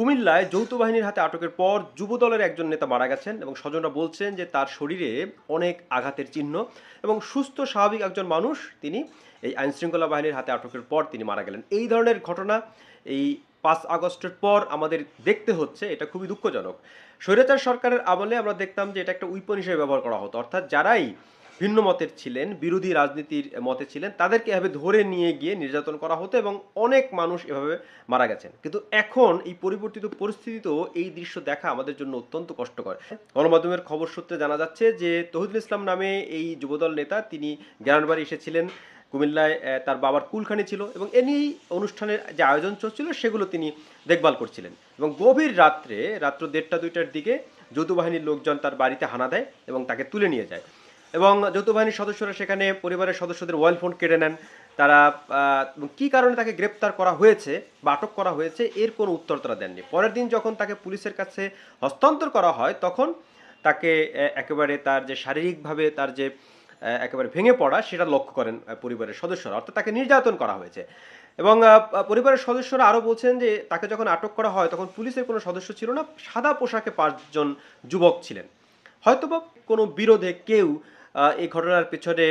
কুমিল্লায় যৌথ বাহিনীর হাতে আটকের পর যুবদলের একজন নেতা মারা গেছেন এবং স্বজনরা বলছেন যে তার শরীরে অনেক আঘাতের চিহ্ন এবং সুস্থ, স্বাভাবিক একজন মানুষ তিনি এই আইনশৃঙ্খলা বাহিনীর হাতে আটকের পর তিনি মারা গেলেন। এই ধরনের ঘটনা এই পাঁচ আগস্টের পর আমাদের দেখতে হচ্ছে, এটা খুবই দুঃখজনক। স্বৈরাচার সরকারের আমলে আমরা দেখতাম যে এটা একটা উইপন হিসেবে ব্যবহার করা হতো। অর্থাৎ যারাই ভিন্ন মতের ছিলেন, বিরোধী রাজনীতির মতে ছিলেন, তাদেরকে এভাবে ধরে নিয়ে গিয়ে নির্যাতন করা হতো এবং অনেক মানুষ এভাবে মারা গেছেন। কিন্তু এখন এই পরিবর্তিত পরিস্থিতিতেও এই দৃশ্য দেখা আমাদের জন্য অত্যন্ত কষ্টকর। গণমাধ্যমের খবর সূত্রে জানা যাচ্ছে যে, তহিদুল ইসলাম নামে এই যুবদল নেতা, তিনি জ্ঞানবাড়ি এসেছিলেন, কুমিল্লায় তার বাবার কুলখানি ছিল এবং এ নিয়েই অনুষ্ঠানের যে আয়োজন চলছিল, সেগুলো তিনি দেখভাল করছিলেন। এবং গভীর রাত্রে, রাত্র দেড়টা দুইটার দিকে, যৌথ বাহিনীর লোকজন তার বাড়িতে হানা দেয় এবং তাকে তুলে নিয়ে যায়। এবং যৌথ বাহিনীর সদস্যরা সেখানে পরিবারের সদস্যদের মোবাইল ফোন কেড়ে নেন। তারা কী কারণে তাকে গ্রেপ্তার করা হয়েছে বা আটক করা হয়েছে, এর কোনো উত্তর তারা দেননি। পরের দিন যখন তাকে পুলিশের কাছে হস্তান্তর করা হয়, তখন তাকে একেবারে তার যে শারীরিকভাবে তার যে একেবারে ভেঙে পড়া, সেটা লক্ষ্য করেন পরিবারের সদস্যরা। অর্থাৎ তাকে নির্যাতন করা হয়েছে। এবং পরিবারের সদস্যরা আরও বলছেন যে, তাকে যখন আটক করা হয়, তখন পুলিশের কোনো সদস্য ছিল না, সাদা পোশাকে পাঁচজন যুবক ছিলেন। হয়তোবা কোনো বিরোধে কেউ এই ঘটনার পেছনে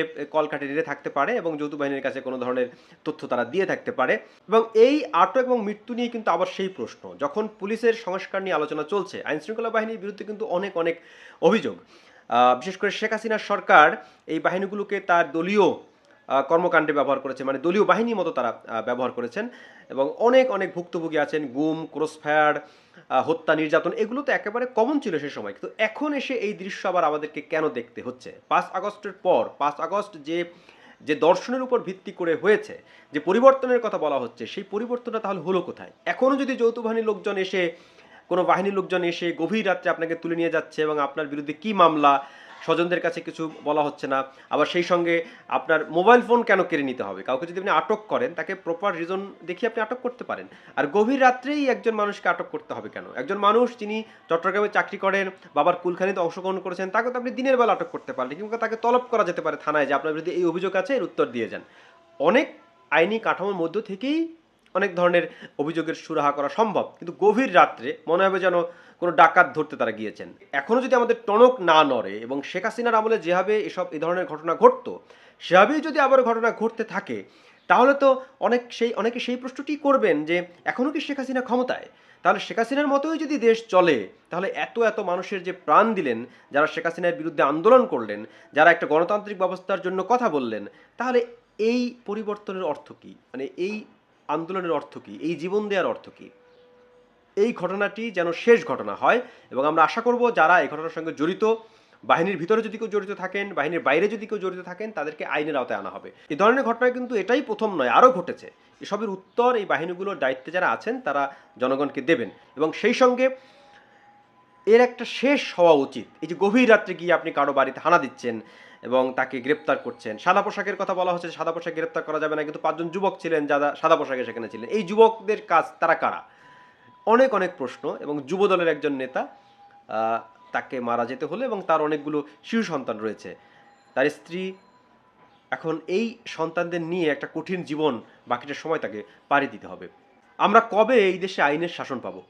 নিয়ে থাকতে পারে এবং যৌথ বাহিনীর কাছে কোনো ধরনের তথ্য তারা দিয়ে থাকতে পারে। এবং এই আটক এবং মৃত্যু নিয়ে কিন্তু আবার সেই প্রশ্ন, যখন পুলিশের সংস্কার নিয়ে আলোচনা চলছে, আইনশৃঙ্খলা বাহিনীর বিরুদ্ধে কিন্তু অনেক অনেক অভিযোগ। বিশেষ করে শেখ হাসিনার সরকার এই বাহিনীগুলোকে তার দলীয় কর্মকাণ্ডে ব্যবহার করেছে মানে দলীয় বাহিনীর মতো তারা ব্যবহার করেছেন। এবং অনেক অনেক ভুক্তভোগী আছেন, গুম, ক্রসফায়ার হত্যা, নির্যাতন, এগুলো তো একেবারে কমন ছিল সে সময়। কিন্তু এখন এসে এই দৃশ্য আবার আমাদেরকে কেন দেখতে হচ্ছে? পাঁচ আগস্টের পর, পাঁচ আগস্ট যে যে দর্শনের উপর ভিত্তি করে হয়েছে, যে পরিবর্তনের কথা বলা হচ্ছে, সেই পরিবর্তনটা তাহলে হলো কোথায়? এখনও যদি যৌথ বাহিনীর লোকজন এসে, কোনো বাহিনীর লোকজন এসে গভীর রাত্রে আপনাকে তুলে নিয়ে যাচ্ছে এবং আপনার বিরুদ্ধে কি মামলা স্বজনদের কাছে কিছু বলা হচ্ছে না। আবার সেই সঙ্গে আপনার মোবাইল ফোন কেন কেড়ে নিতে হবে? কাউকে যদি আপনি আটক করেন, তাকে প্রপার রিজন দেখিয়ে আপনি আটক করতে পারেন। আর গভীর রাত্রেই একজন মানুষকে আটক করতে হবে কেন? একজন মানুষ যিনি চট্টগ্রামে চাকরি করেন, বাবার কুলখানিতে অংশগ্রহণ করেছেন তাকে তো আপনি দিনের বেলা আটক করতে পারেন। কিংবা তাকে তলব করা যেতে পারে থানায় যে আপনার বিরুদ্ধে এই অভিযোগ আছে, এর উত্তর দিয়ে যান। অনেক আইনি কাঠামোর মধ্য থেকেই অনেক ধরনের অভিযোগের সুরাহা করা সম্ভব। কিন্তু গভীর রাত্রে মনে হবে যেন কোনো ডাকাত ধরতে তারা গিয়েছেন। এখনও যদি আমাদের টনক না নড়ে এবং শেখ হাসিনার আমলে যেভাবে এসব এই ধরনের ঘটনা ঘটতো, সেভাবেই যদি আবার ঘটনা ঘটতে থাকে, তাহলে তো অনেক সেই, অনেকে সেই প্রশ্নটি করবেন যে এখনও কি শেখ হাসিনা ক্ষমতায়? তাহলে শেখ হাসিনার মতোই যদি দেশ চলে, তাহলে এত এত মানুষের যে প্রাণ দিলেন, যারা শেখ হাসিনার বিরুদ্ধে আন্দোলন করলেন, যারা একটা গণতান্ত্রিক ব্যবস্থার জন্য কথা বললেন, তাহলে এই পরিবর্তনের অর্থ কী? মানে এই আন্দোলনের অর্থ কী? এই জীবন দেওয়ার অর্থ কী? এই ঘটনাটি যেন শেষ ঘটনা হয় এবং আমরা আশা করব যারা এই ঘটনার সঙ্গে জড়িত, বাহিনীর ভিতরে যদি কেউ জড়িত থাকেন, বাহিনীর বাইরে যদি কেউ জড়িত থাকেন, তাদেরকে আইনের আওতায় আনা হবে। এই ধরনের ঘটনা কিন্তু এটাই প্রথম নয়, আরও ঘটেছে। এসবের উত্তর এই বাহিনীগুলোর দায়িত্বে যারা আছেন, তারা জনগণকে দেবেন এবং সেই সঙ্গে এর একটা শেষ হওয়া উচিত। এই যে গভীর রাত্রে গিয়ে আপনি কারও বাড়িতে হানা দিচ্ছেন এবং তাকে গ্রেপ্তার করছেন, সাদা পোশাকের কথা বলা হচ্ছে সাদা পোশাক গ্রেপ্তার করা যাবে না, কিন্তু পাঁচজন যুবক ছিলেন যারা সাদা পোশাকে সেখানে ছিলেন। এই যুবকদের কাজ তারা কারা? অনেক অনেক প্রশ্ন এবং যুব দলের একজন নেতা তাকে মারা যেতে হলো এবং তার অনেকগুলো শিশু সন্তান রয়েছে। তার স্ত্রী এখন এই সন্তানদের নিয়ে একটা কঠিন জীবন বাকিটা সময় তাকে পাড়ি দিতে হবে। আমরা কবে এই দেশে আইনের শাসন পাবো?